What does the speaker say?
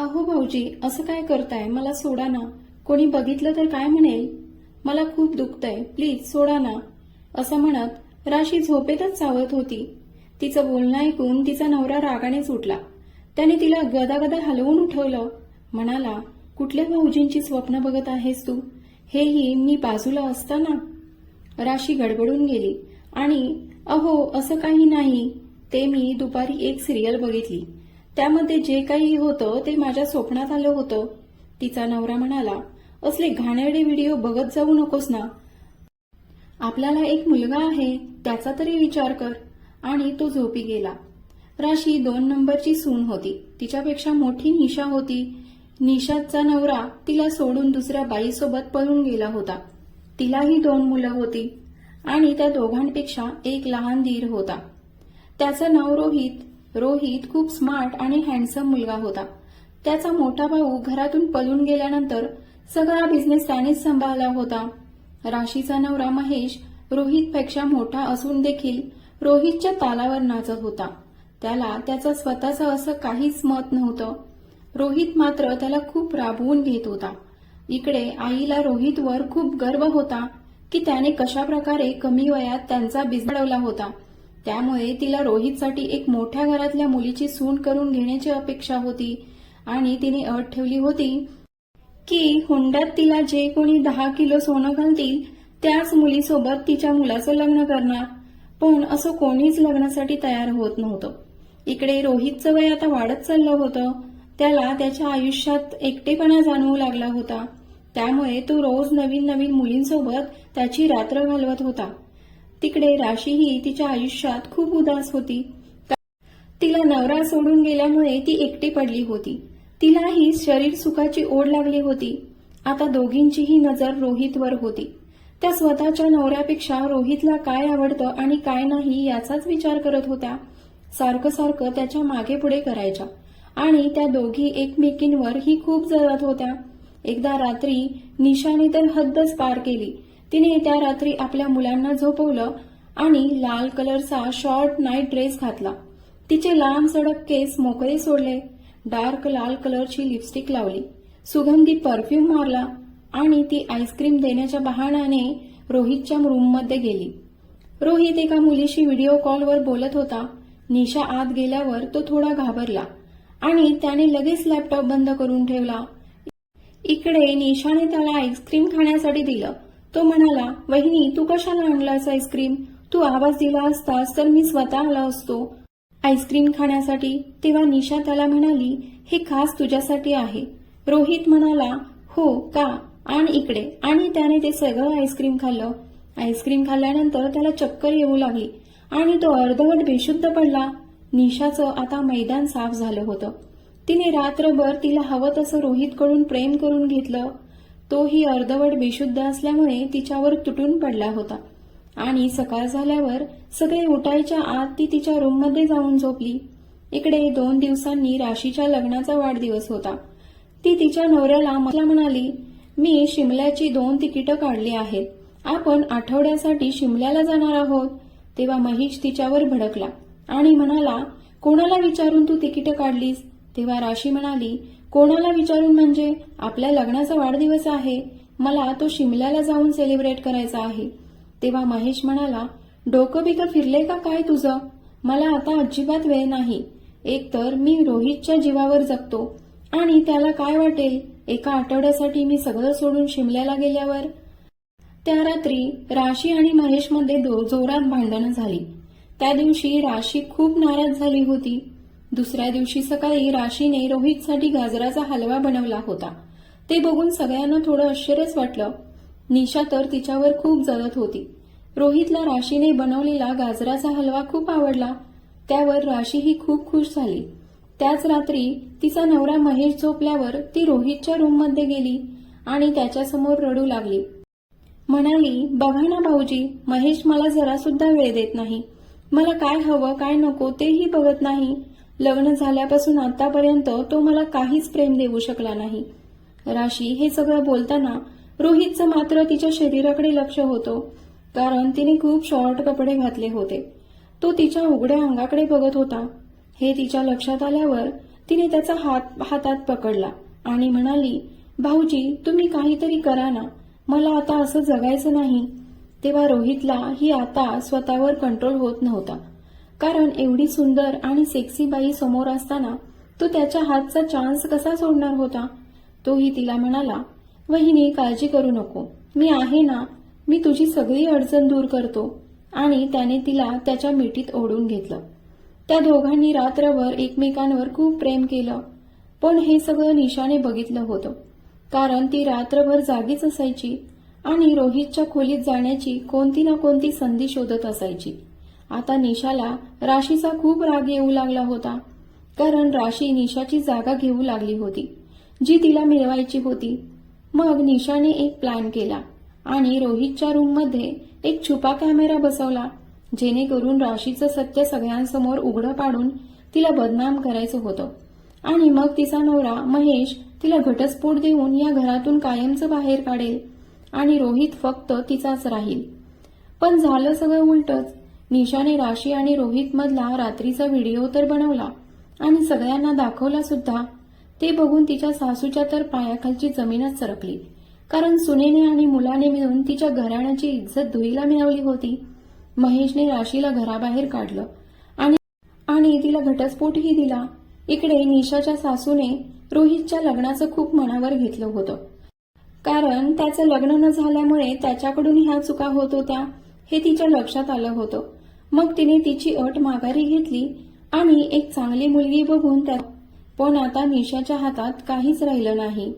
अहो भाऊजी असं काय करताय? मला सोडा ना. कोणी बघितलं तर काय म्हणेल? मला खूप दुखतंय. प्लीज सोडा ना. असं म्हणत राशी झोपेतच सावत होती. तिचं बोलणं ऐकून तिचा नवरा रागाने सुटला त्याने तिला गदागदा हलवून उठवलं. म्हणाला कुठल्या भाऊजींची स्वप्न बघत आहेस तू? हेही मी बाजूला असताना. राशी गडबडून गेली. आणि अहो असं काही नाही. ते मी दुपारी एक सिरियल बघितली. त्यामध्ये जे काही होतं ते माझ्या स्वप्नात आलं होतं. तिचा नवरा म्हणाला असले घाणेरडे व्हिडिओ बघत जाऊ नकोस ना. आपल्याला एक मुलगा आहे त्याचा तरी विचार कर. आणि तो झोपी गेला. राशी दोन नंबरची सून होती. तिच्यापेक्षा मोठी निशा होती. निशाचा नवरा तिला सोडून दुसऱ्या बाईसोबत पळून गेला होता. तिलाही दोन मुलं होती. आणि त्या दोघांपेक्षा एक लहान धीर होता. त्याचं नाव रोहित रोहित खूप स्मार्ट आणि हँडसम मुलगा होता. त्याचा मोठा भाऊ घरातून पळून गेल्यानंतर सगळा बिझनेस त्यानेच सांभाळला होता. राशीचा नवरा महेश रोहितपेक्षा मोठा असून देखील रोहितच्या तालावर नाचत होता. त्याला त्याचं स्वतःचं असं काहीच मत नव्हतं. रोहित मात्र त्याला खूप राबवून घेत होता. इकडे आईला रोहितवर खूप गर्व होता की त्याने कशा प्रकारे कमी वयात त्यांचा बिझनेस होता. त्यामुळे तिला रोहितसाठी एक मोठ्या घरातल्या मुलीची सून करून घेण्याची अपेक्षा होती. आणि तिने अट ठेवली होती की हुंड्यात तिला जे कोणी दहा किलो सोनं घालतील त्याच मुलीसोबत तिच्या मुलाचं लग्न करणार. पण असं कोणीच लग्नासाठी तयार होत नव्हतं. इकडे रोहितचं वय आता वाढत चाललं होतं. त्याला त्याच्या आयुष्यात एकटेपणा जाणवू लागला होता. त्यामुळे तो रोज नवीन नवीन मुलींसोबत त्याची रात्र घालवत होता. तिकडे राशीही तिच्या आयुष्यात खूप उदास होती. तिला नवरा सोडून गेल्यामुळे ती एकटी पडली होती. तिलाही शरीर सुखाची ओढ लागली होती. आता दोघींचीही नजर रोहितवर होती. त्या स्वतःच्या नवऱ्यापेक्षा रोहितला काय आवडतं आणि काय नाही याचाच विचार करत होत्या. सारखं सारखं त्याच्यामागे पुढे करायच्या. आणि त्या दोघी एकमेकींवर ही खूप जळत होत्या. एकदा रात्री निशाने तर हद्दच पार केली. तिने त्या रात्री आपल्या मुलांना झोपवलं आणि लाल कलरचा शॉर्ट नाईट ड्रेस घातला. तिचे लांब सडक केस मोकळे सोडले. डार्क लाल कलरची लिपस्टिक लावली. सुगंधी परफ्यूम मारला आणि ती आईस्क्रीम देण्याच्या बहाण्याने रोहितच्या रूममध्ये गेली. रोहित एका मुलीशी व्हिडिओ कॉलवर बोलत होता. निशा आत गेल्यावर तो थोडा घाबरला आणि त्याने लगेच लॅपटॉप बंद करून ठेवला. इकडे निशाने त्याला आईस्क्रीम खाण्यासाठी दिलं. तो म्हणाला वहिनी तू कशाला आणलास आईस्क्रीम? तू आवाज दिला असतास तर मी स्वतः आला असतो. आईस्क्रीम खाण्यासाठी? तेव्हा निशा त्याला म्हणाली हे खास तुझ्यासाठी आहे. रोहित म्हणाला हो का? आणि इकडे. आणि त्याने ते सगळं आईस्क्रीम खाल्लं. आईस्क्रीम खाल्ल्यानंतर त्याला चक्कर येऊ लागली आणि तो अर्धवट बेशुद्ध पडला. निशाचं आता मैदान साफ झालं होतं. तिने रात्रभर तिला हवं तसं रोहितकडून प्रेम करून घेतलं. तोही अर्धवट बेशुद्ध असल्यामुळे तिच्यावर तुटून पडला होता. आणि सकाळ झाल्यावर सगळे उठायच्या आत ती तिच्या रूममध्ये जाऊन झोपली. इकडे दोन दिवसांनी राशीच्या लग्नाचा वाढदिवस होता. ती तिच्या नवऱ्याला मला म्हणाली मी शिमल्याची दोन तिकीटं काढली आहेत. आपण आठवड्यासाठी शिमल्याला जाणार आहोत. तेव्हा महेश तिच्यावर भडकला आणि म्हणाला कोणाला विचारून तू तिकीटं काढलीस? तेव्हा राशी म्हणाली कोणाला विचारून म्हणजे? आपल्या लग्नाचा वाढदिवस आहे. मला तो शिमल्याला जाऊन सेलिब्रेट करायचा आहे. तेव्हा महेश म्हणाला डोकं बिकं फिरले का काय तुझं? मला आता अजिबात वेळ नाही. एकतर मी रोहितच्या जीवावर जगतो. आणि त्याला काय वाटेल? एका आठवड्यासाठी मी सगळं सोडून शिमल्याला गेल्यावर? त्या रात्री राशी आणि महेशमध्ये दो जोरात भांडणं झाली. त्या दिवशी राशी खूप नाराज झाली होती. दुसऱ्या दिवशी सकाळी राशीने रोहितसाठी गाजराचा हलवा बनवला होता. ते बघून सगळ्यांना थोडं आश्चर्यच वाटलं. निशा तर तिच्यावर खूप जळत होती. रोहितला राशीने बनवलेला गाजराचा हलवा खूप आवडला. त्यावर राशी ही खूप खुश झाली. त्याच रात्री तिचा नवरा महेश झोपल्यावर ती रोहितच्या रूममध्ये गेली आणि त्याच्यासमोर रडू लागली. म्हणाली बघा ना भाऊजी महेश मला जरा सुद्धा वेळ देत नाही. मला काय हवं काय नको तेही बघत नाही. लग्न झाल्यापासून आतापर्यंत तो मला काहीच प्रेम देऊ शकला नाही. राशी हे सगळं बोलताना रोहितचं मात्र तिच्या शरीराकडे लक्ष होतं कारण तिने खूप शॉर्ट कपडे घातले होते. तो तिच्या उघड्या अंगाकडे बघत होता. हे तिच्या लक्षात आल्यावर तिने त्याचा हात हातात पकडला आणि म्हणाली भाऊजी तुम्ही काहीतरी करा ना. मला आता असं जगायचं नाही. तेव्हा रोहितला ही आता स्वतःवर कंट्रोल होत नव्हता. कारण एवढी सुंदर आणि सेक्सी बाई समोर असताना तो त्याच्या हातचा चान्स कसा सोडणार होता? तोही तिला म्हणाला वहिनी काळजी करू नको. मी आहे ना मी तुझी सगळी अडचण दूर करतो. आणि त्याने तिला त्याच्या मिठीत ओढून घेतलं. त्या दोघांनी रात्रभर एकमेकांवर खूप प्रेम केलं. पण हे सगळं निशाने बघितलं होतं. कारण ती रात्रभर जागीच असायची आणि रोहितच्या खोलीत जाण्याची कोणती ना कोणती संधी शोधत असायची. आता निशाला राशीचा खूप राग येऊ लागला होता. कारण राशी निशाची जागा घेऊ लागली होती जी तिला मिळवायची होती. मग निशाने एक प्लॅन केला आणि रोहितच्या रूममध्ये एक छुपा कॅमेरा बसवला जेणेकरून राशीचं सत्य सगळ्यांसमोर उघडं पाडून तिला बदनाम करायचं होतं. आणि मग तिचा नवरा महेश तिला घटस्फोट देऊन या घरातून कायमचं बाहेर काढेल आणि रोहित फक्त तिचाच राहील. पण झालं सगळं उलटच. निशाने राशी आणि रोहित मधला रात्रीचा व्हिडिओ तर बनवला आणि सगळ्यांना दाखवला सुद्धा. ते बघून तिच्या सासूच्या तर पायाखालची जमीनच सरकली. कारण सुनेने आणि मुलाने मिळून तिच्या घराण्याची इज्जत धुईला मिळवली होती. महेशने राशीला घराबाहेर काढलं आणि आणि तिला घटस्फोटही दिला. इकडे निशाच्या सासूने रोहितच्या लग्नाचं खूप मनावर घेतलं होतं. कारण त्याचं लग्न न झाल्यामुळे त्याच्याकडून ह्या चुका होत होत्या हे तिच्या लक्षात आलं होतं. मग तिने तिची अट माघारी घेतली आणि एक चांगली मुलगी बघून त्या पण आता निशाच्या हातात काहीच राहिलं नाही.